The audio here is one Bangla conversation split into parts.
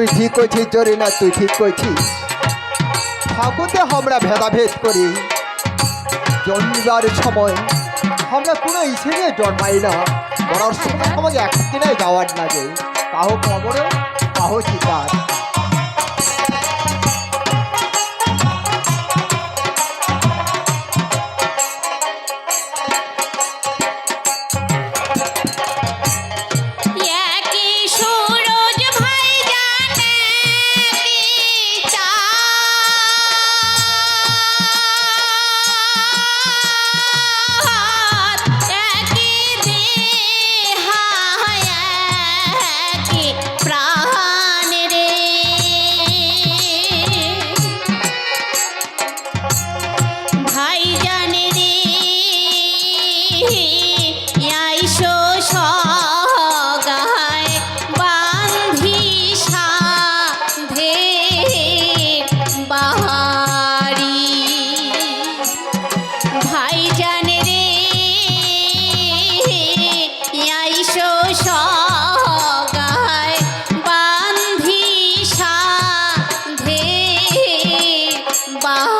তুই ঠিক কইছিস, জরি না, তুই ঠিক কইছিস। ঠাকুরতে আমরা ভেদাভেদ করি। জন্মিবার সময় আমরা কোনো ইসে নিয়ে জন্মাই না। বড় সময় আমাকে একদিনে যাওয়ার লাগে কাহো কবরে, কাহো চিতার। না তো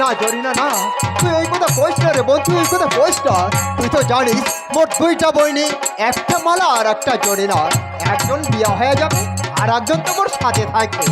না ভাইজান? না না তুই এই কথা কইস না রে বন্ধু এই কথা কইস না। তুই তো জানিস মোট দুইটা বইনি একটা মালা আর একটা জরি না একজন বিয়ে হয়ে যাবে আর একজন তো মোর সাথে থাকবে।